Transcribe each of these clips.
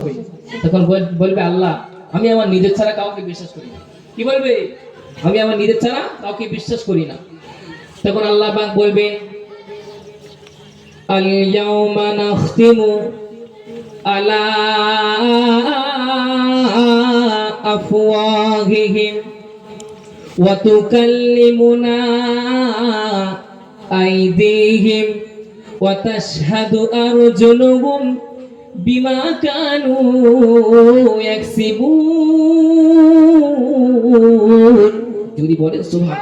করি তখন বল- বলবে আল্লাহ আমি আমার নিজের ছাড়া কাউকে বিশ্বাস করি না কি বলবে আমি আমার নিজের ছাড়া কাউকে বিশ্বাস করি না তখন আল্লাহ পাক বলবেন اليوم نختم على أفواههم وتكلمنا أيديهم وتشهد أرجلهم বিমা কানু যদি বলে সোহান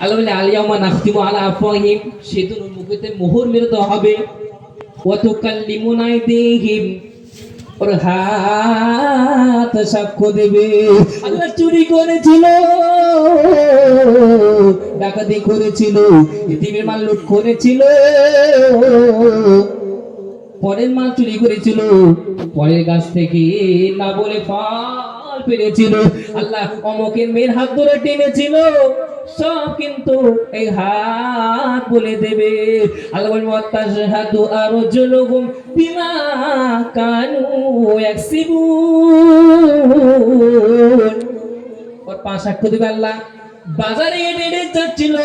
আল্লাহ বলে আলিয়ামা নাখতিমু আলা আফওয়াহিম। সেদিন মুখেতে মোহর মেরে দেওয়া হবে। ওয়াতুকাল্লিমুনাই দেহিম ওর হাত সাক্ষ্য দেবে। আল্লাহ চুরি করেছিল। ডাকাতি করেছিল। ইতিমের মাল লুট করেছিল। পরের মাল চুরি করেছিল। পরের গাছ থেকে না বলে ফল পেরেছিল। আল্লাহ অমকের মেয়ের হাত ধরে টেনেছিল। সব কিন্তু এই হাত বলে দেবে। আল্লাহ বলব বিমা কানু ইয়াকসিবুন। ওর পা সাক্ষ্য দেবে আল্লাহ। বাজারে হেঁটে যাচ্ছিল।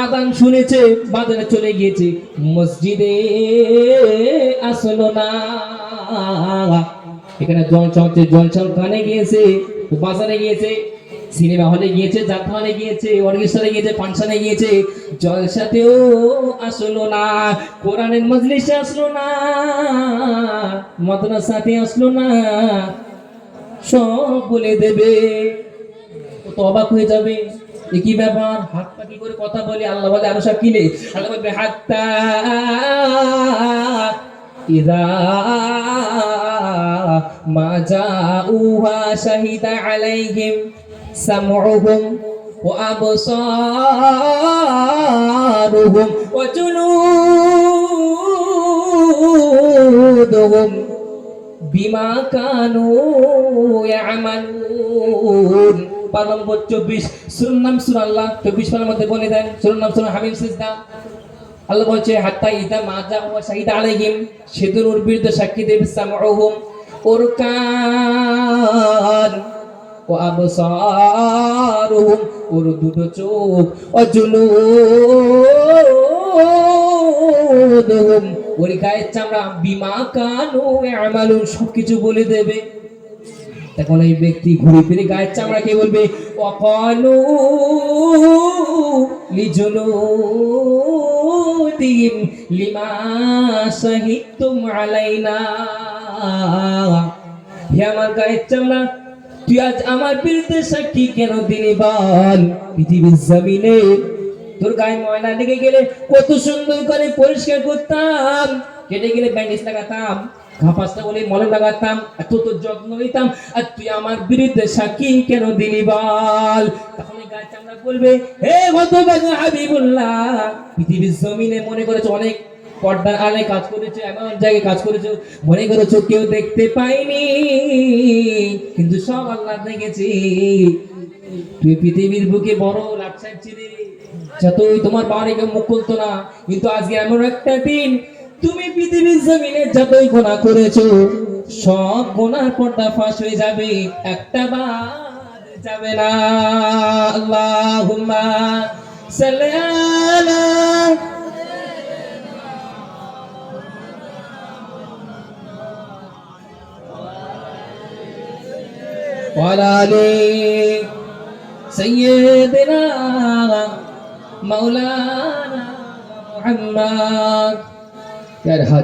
আদান শুনেছে, বাজারে চলে গিয়েছে। মসজিদে আসলো না। এখানে জল চলছে জল চল কানে গিয়েছে, বাজারে গিয়েছে, সিনেমা হলে গিয়েছে যাত্রা হলে গিয়েছে অর্কেস্ট্রারে গিয়েছে, ফাংশনে গিয়েছে জলসাতেও আসলো না, কোরআনের মজলিসে আসলো না, মাদ্রাসাতে আসলো না, সব বলে দেবে তো অবাক হয়ে যাবে। কি ব্যাপার? হাত পা কি করে কথা বলি? আল্লাহ বলে, আরও সব কিনে আল্লাহ বলবে, হাত্তা ইদা মা জাউহা শাহিদা আলাইহিম আবসারুহুম ওয়া জুনুদুহুম বিমা কানু ইয়ামালুন। পার নম্বর চব্বিশ। সুর নাম সুর আল্লাহ। চব্বিশ পারের মধ্যে বলে দেন সুর নাম সুর হামিম সিজদা। আল্লাহ বলছে, হাত্তা ইদা মাজা ও শাহিদা আলাইহিম, সেদিন ওর বিরুদ্ধে সাক্ষী দেবে সামউহুম। ওর কান ও আবসারুহুম, ওর দুটো চোখ অজুলুদুহুম। ওর গায়ের চামড়া বিমা কানু আমালুন, সবকিছু বলে দেবে। তখন এই ব্যক্তি ঘুরে ফিরে গায়ের চামড়া কে বলবে অকলু লিজুলুদিম লিমা শাহিদতুম আলাইনা? হে আমার গায়ের চামড়া, তুই আজ আমার বিরুদ্ধে সাক্ষী কেন দিলি বল? পৃথিবীর জমিনে তোর গায়ে ময়লা লেগে গেলে কত সুন্দর করে পরিষ্কার করতাম, কেটে গেলে ব্যান্ডেজ লাগাতাম। বলে লাগাতাম এত তোর যত্ন নিতাম, আর তুই আমার বিরুদ্ধে সাক্ষী কেন দিলি বল? তখন বলবে, হে হাবিবুল্লাহ! পৃথিবীর জমিনে মনে করেছে অনেক কাজ করেছে, এমন জায়গায় কাজ মনে করেছ কেউ দেখতে পাইনি, কিন্তু সব আল্লাহ দেখেছি। তুই পৃথিবীর বুকে বড় লাটসাইড ছিলে যতই তোমার বাড়ি কেউ মুখ খুলতো না, কিন্তু আজকে এমন একটা দিন তুমি পৃথিবীর জমিনে যতই গোনা করেছো সব গোনার পর্দা ফাঁস হয়ে যাবে একটা বাদ যাবে না আল্লাহুম্মা সাল্লি আলা وعلى آل سيدنا مولانا محمد 那个哈。